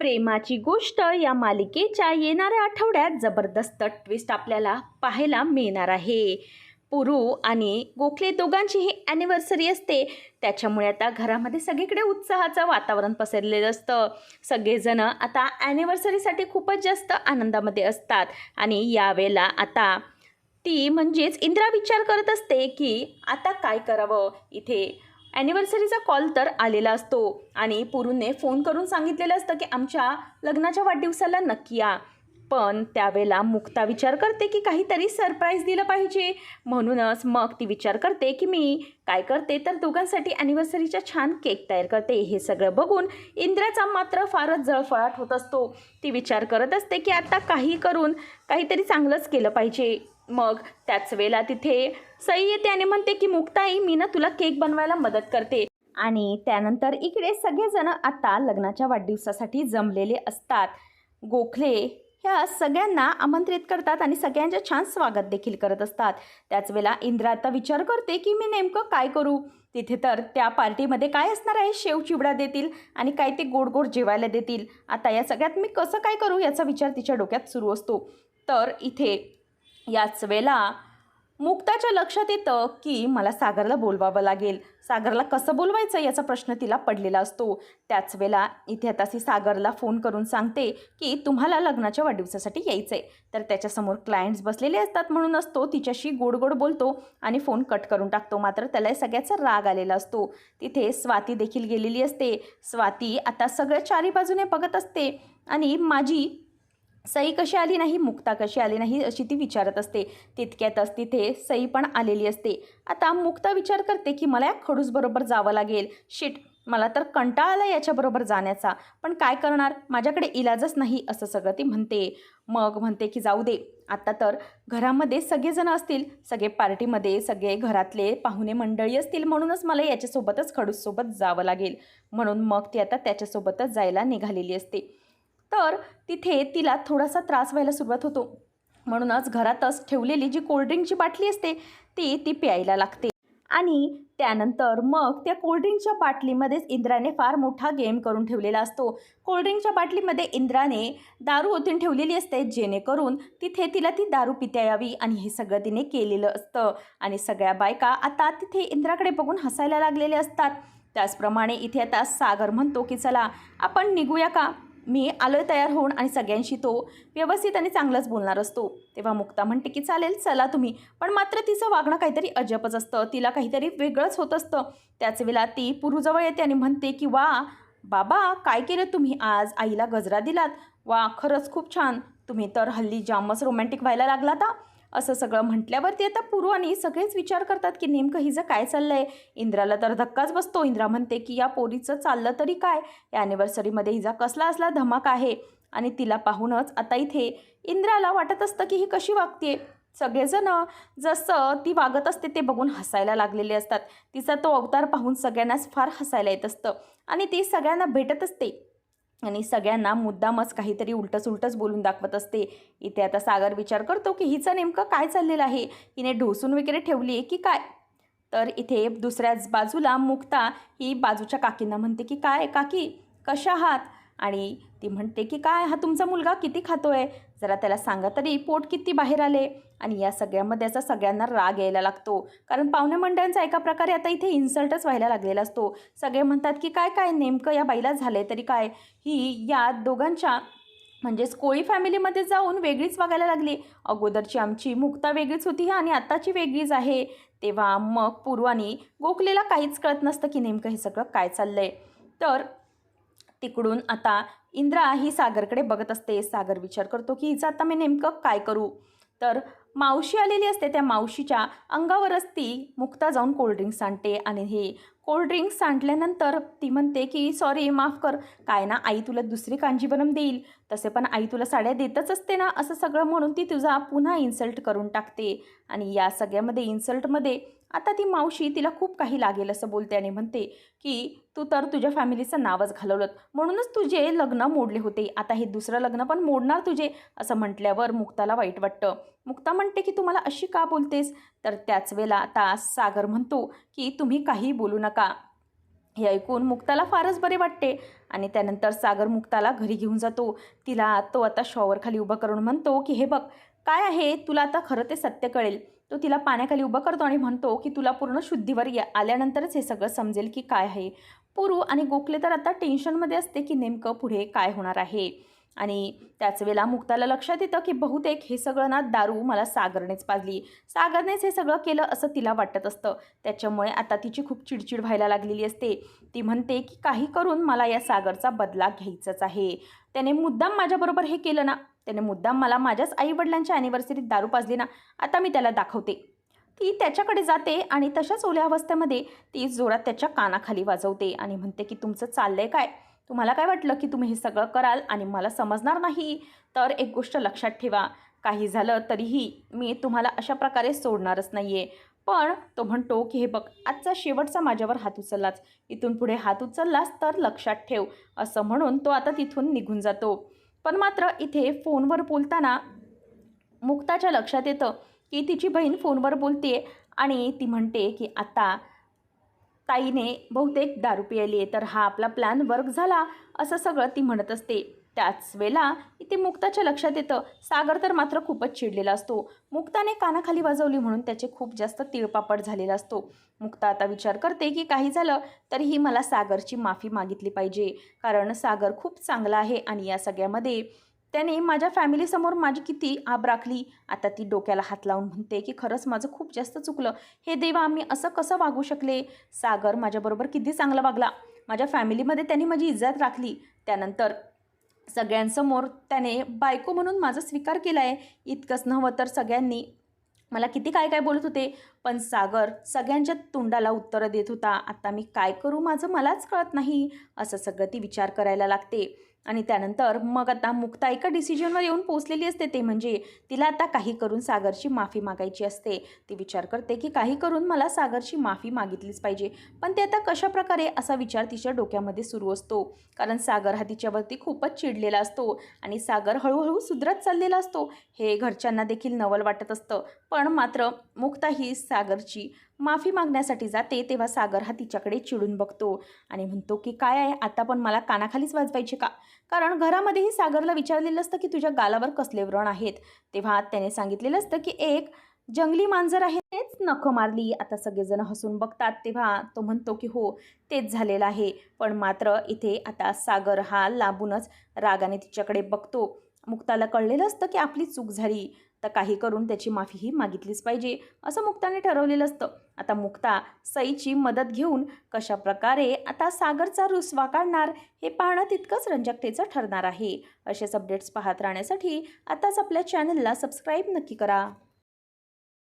प्रेमाची गोष्ट या मालिकेच्या येणाऱ्या आठवड्यात जबरदस्त ट्विस्ट आपल्याला पाहायला मिळणार आहे. पुरू आणि गोखले दोघांची ही ॲनिव्हर्सरी असते. त्याच्यामुळे आता घरामध्ये सगळीकडे उत्साहाचं वातावरण पसरलेलं असतं. सगळेजण आता ॲनिव्हर्सरीसाठी खूपच जास्त आनंदामध्ये असतात. आणि यावेळेला आता ती म्हणजेच इंदिरा विचार करत असते की आता काय करावं? इथे ॲनिव्हर्सरीचा कॉल तर आलेला असतो. आणि पुरूने फोन करून सांगितलेलं असतं की आमच्या लग्नाच्या वाढदिवसाला नक्की या. पण त्यावेळेला मुक्ता विचार करते की काहीतरी सरप्राईज दिलं पाहिजे. म्हणूनच मग ती विचार करते की मी काय करते तर दोघांसाठी ॲनिव्हर्सरीचा छान केक तयार करते. हे सगळं बघून इंद्राचा मात्र फारच जळफळाट होत असतो. ती विचार करत असते की आता काही करून काहीतरी चांगलंच केलं पाहिजे. मग त्याच वेळेला तिथे सई येते आणि म्हणते की मुक्ताई मी ना तुला केक बनवायला मदत करते. आणि त्यानंतर इकडे सगळेजण आता लग्नाच्या वाढदिवसासाठी जमलेले असतात. गोखले ह्या सगळ्यांना आमंत्रित करतात आणि सगळ्यांचे छान स्वागत देखील करत असतात. त्याच वेळेला इंद्रा आता विचार करते की मी नेमकं काय करू? तिथे तर त्या पार्टीमध्ये काय असणार आहे? शेव चिवडा देतील आणि काय ते गोड गोड जेवायला देतील. आता या सगळ्यात मी कसं काय करू याचा विचार तिच्या डोक्यात सुरू असतो. तर इथे याच वेळेला मुक्ताच्या लक्षात येतं की मला सागरला बोलवावं लागेल. सागरला कसं बोलवायचं याचा प्रश्न तिला पडलेला असतो. त्याच वेळेला इथे आता ती सागरला फोन करून सांगते की तुम्हाला लग्नाच्या वाढदिवसासाठी यायचं आहे तर त्याच्यासमोर क्लायंट्स बसलेले असतात म्हणूनच तो तिच्याशी गोड गोड बोलतो आणि फोन कट करून टाकतो. मात्र त्याला सगळ्याचा राग आलेला असतो. तिथे स्वाती देखील गेलेली असते. स्वाती आता सगळ्या चारी बाजूने बघत असते आणि माझी सई कशी आली नाही? मुक्ता कशी आली नाही? अशी ती विचारत असते. तितक्यातच तिथे सई पण आलेली असते. आता मुक्ता विचार करते की मला या खडूसबरोबर जावं लागेल. शिट मला तर कंटाळा आला याच्याबरोबर जाण्याचा. पण काय करणार? माझ्याकडे इलाजच नाही असं सगळं ती म्हणते. मग म्हणते की जाऊ दे. आत्ता तर घरामध्ये सगळेजण असतील. सगळे पार्टीमध्ये सगळे घरातले पाहुणे मंडळी असतील म्हणूनच मला याच्यासोबतच खडूससोबत जावं लागेल. म्हणून मग ती आता त्याच्यासोबतच जायला निघालेली असते. तर तिथे तिला थोडासा त्रास व्हायला सुरुवात होतो. म्हणूनच घरातच ठेवलेली जी कोल्ड्रिंकची बाटली असते ती ती प्यायला लागते. आणि त्यानंतर मग त्या कोल्ड्रिंकच्या बाटलीमध्येच इंद्राने फार मोठा गेम करून ठेवलेला असतो. कोल्ड्रिंकच्या बाटलीमध्ये इंद्राने दारू ओतून ठेवलेली असते जेणेकरून तिथे तिला ती दारू पिता यावी आणि हे सगळं तिने केलेलं असतं. आणि सगळ्या बायका आता तिथे इंद्राकडे बघून हसायला लागलेले असतात. त्याचप्रमाणे इथे आता सागर म्हणतो की चला आपण निघूया का? मी आलोय तयार होऊन आणि सगळ्यांशी तो व्यवस्थित आणि चांगलंच बोलणार असतो. तेव्हा मुक्ता म्हणते की चालेल चला तुम्ही. पण मात्र तिचं वागणं काहीतरी अजबच असतं. तिला काहीतरी वेगळंच होत असतं. त्याच वेळेला ती पुरुजवळ येते आणि म्हणते की वा बाबा काय केलं तुम्ही आज? आईला गजरा दिलात. वा खरंच खूप छान. तुम्ही तर हल्ली जामच रोमॅन्टिक व्हायला लागला आता असं सगळं म्हटल्यावरती आता पूर्वानी सगळेच विचार करतात की नेमकं हिचं काय चाललं आहे इंद्राला तर धक्काच बसतो. इंद्रा म्हणते की या पोरीचं चाललं तरी काय? या ॲनिव्हर्सरीमध्ये हिचा कसला असला धमाक आहे? आणि तिला पाहूनच आता इथे इंद्राला वाटत असतं की ही कशी वागते सगळेजण जसं ती वागत असते ते बघून हसायला लागलेले असतात. तिचा तो अवतार पाहून सगळ्यांनाच फार हसायला येत असतं आणि ती सगळ्यांना भेटत असते. आणि सगळ्यांना मुद्दामच काहीतरी उलटंच उलटंच बोलून दाखवत असते. इथे आता सागर विचार करतो की हिचं नेमकं काय चाललेलं आहे? हिने ढोसून वगैरे ठेवली आहे की काय? तर इथे दुसऱ्याच बाजूला मुक्ता ही बाजूच्या काकींना म्हणते की काय काकी कशा आहात? आणि ती म्हणते की काय हा तुमचा मुलगा किती खातो आहे जरा त्याला सांगा तरी पोट किती बाहेर आले? आणि या सगळ्यामध्ये असा सगळ्यांना राग यायला लागतो. कारण पाहुणे मंडळांचा एका प्रकारे आता इथे इन्सल्टच व्हायला लागलेला असतो. सगळे म्हणतात की काय काय नेमकं या बाईला झालं तरी काय? ही या दोघांच्या म्हणजेच कोळी फॅमिलीमध्ये जाऊन वेगळीच वागायला लागली. अगोदरची आमची मुक्ता वेगळीच होती आणि आत्ताची वेगळीच आहे. तेव्हा मग पूर्वानी गोखलेला काहीच कळत नसतं की नेमकं हे सगळं काय चाललं आहे तर तिकडून आता इंद्रा ही सागरकडे बघत असते. सागर विचार करतो की हिचं आता मी नेमकं काय करू? तर मावशी आलेली असते. त्या मावशीच्या अंगावरच ती मुक्ता जाऊन कोल्ड्रिंक्स आणते आणि हे कोल्ड्रिंक्स सांडल्यानंतर ती म्हणते की सॉरी माफ कर. काय ना आई तुला दुसरी कांजीवरम देईल. तसे पण आई तुला साड्या देतच असते ना असं सगळं म्हणून ती तुझा पुन्हा इन्सल्ट करून टाकते. आणि या सगळ्यामध्ये इन्सल्टमध्ये आता ती मावशी तिला खूप काही लागेल असं बोलते आणि म्हणते की तू तर तुझ्या फॅमिलीचं नावच घालवलं म्हणूनच तुझे लग्न मोडले होते. आता हे दुसरं लग्न पण मोडणार तुझे असं म्हटल्यावर मुक्ताला वाईट वाटतं. मुक्ता म्हणते की तू मला अशी का बोलतेस? तर त्याच वेळेला आता सागर म्हणतो की तुम्ही काही बोलू नका. हे ऐकून मुक्ताला फारच बरे वाटते आणि त्यानंतर सागर मुक्ताला घरी घेऊन जातो. तिला तो आता शॉवरखाली उभं करून म्हणतो की हे बघ काय आहे? तुला आता खरं ते सत्य कळेल. तो तिला पाण्याखाली उभं करतो आणि म्हणतो की तुला पूर्ण शुद्धीवर या आल्यानंतरच हे सगळं समजेल की काय आहे. पुरू आणि गोखले तर आता टेन्शनमध्ये असते की नेमकं पुढे काय होणार आहे. आणि त्याच वेळेला मुक्ताला लक्षात येतं की बहुतेक हे सगळं ना दारू मला सागरनेच पाजली. सागरनेच हे सगळं केलं असं तिला वाटत असतं. त्याच्यामुळे आता तिची खूप चिडचिड व्हायला लागलेली असते. ती म्हणते की काही करून मला या सागरचा बदला घ्यायचाच आहे. त्याने मुद्दाम माझ्याबरोबर हे केलं ना. त्याने मुद्दाम मला माझ्याच आईवडिलांच्या ॲनिव्हर्सरीत दारू पाजली ना. आता मी त्याला दाखवते. ती त्याच्याकडे जाते आणि तशाच ओल्या अवस्थेमध्ये ती जोरात त्याच्या कानाखाली वाजवते आणि म्हणते की तुमचं चाललं आहे काय? तुम्हाला काय वाटलं की तुम्ही हे सगळं कराल आणि मला समजणार नाही? तर एक गोष्ट लक्षात ठेवा. काही झालं तरीही मी तुम्हाला अशा प्रकारे सोडणारच नाही आहे पण तो म्हणतो की हे बघ आजचा शेवटचा माझ्यावर हात उचललाच इथून पुढे हात उचललास तर लक्षात ठेव. असं म्हणून तो आता तिथून निघून जातो. पण मात्र इथे फोनवर बोलताना मुक्ताच्या लक्षात येतं की तिची बहीण फोनवर बोलते आणि ती म्हणते की आता ताईने बहुतेक दारू पियाली आहे तर हा आपला प्लॅन वर्क झाला असं सगळं ती म्हणत असते. त्याच वेळेला इथे मुक्ताच्या लक्षात येतं सागर तर मात्र खूपच चिडलेला असतो. मुक्ताने कानाखाली वाजवली म्हणून त्याचे खूप जास्त तिळपापड झालेला असतो. मुक्ता आता विचार करते की काही झालं तरीही मला सागरची माफी मागितली पाहिजे. कारण सागर खूप चांगला आहे आणि या सगळ्यामध्ये त्याने माझ्या फॅमिलीसमोर माझी किती आब राखली. आता ती डोक्याला हात लावून म्हणते की खरंच माझं खूप जास्त चुकलं. हे देवा मी असं कसं वागू शकले? सागर माझ्याबरोबर किती चांगला वागला. माझ्या फॅमिलीमध्ये त्यांनी माझी इज्जत राखली. त्यानंतर सगळ्यांसमोर त्याने बायको म्हणून माझा स्वीकार केला आहे इतकंच नव्हं तर सगळ्यांनी मला किती काय काय बोलत होते. पण सागर सगळ्यांच्या तोंडाला उत्तरं देत होता. आता मी काय करू? माझं मलाच कळत नाही. असं सगळं ती विचार करायला लागते. आणि त्यानंतर मग आता मुक्ता एका डिसिजनवर येऊन पोचलेली असते. ते म्हणजे तिला आता काही करून सागरची माफी मागायची असते. ती विचार करते की काही करून मला सागरची माफी मागितलीच पाहिजे. पण ते आता कशाप्रकारे असा विचार तिच्या डोक्यामध्ये सुरू असतो? कारण सागर हा तिच्यावरती खूपच चिडलेला असतो आणि सागर हळूहळू सुधरत चाललेला असतो. हे घरच्यांना देखील नवल वाटत असतं. पण मात्र मुक्ता ही सागरची माफी मागण्यासाठी जाते तेव्हा सागर हा तिच्याकडे चिडून बघतो आणि म्हणतो की काय आहे? आता पण मला कानाखालीच वाजवायचे का? कारण घरामध्येही सागरला विचारलेलं असतं की तुझ्या गालावर कसले व्रण आहेत. तेव्हा त्याने सांगितलेलं असतं की एक जंगली मांजर आहे तेच नखं मारली. आता सगळेजण हसून बघतात. तेव्हा तो म्हणतो की हो तेच झालेलं आहे. पण मात्र इथे आता सागर हा लांबूनच रागाने तिच्याकडे बघतो. मुक्ताला कळलेलं असतं की आपली चूक झाली. तर काही करून त्याची माफीही मागितलीच पाहिजे असं मुक्ताने ठरवलेलं असतं. आता मुक्ता सईची मदत घेऊन कशा प्रकारे आता सागरचा रुसवा काढणार हे पाहणं तितकंच रंजकतेचं ठरणार आहे. असेच अपडेट्स पाहत राहण्यासाठी आताच आपल्या चॅनलला सबस्क्राईब नक्की करा.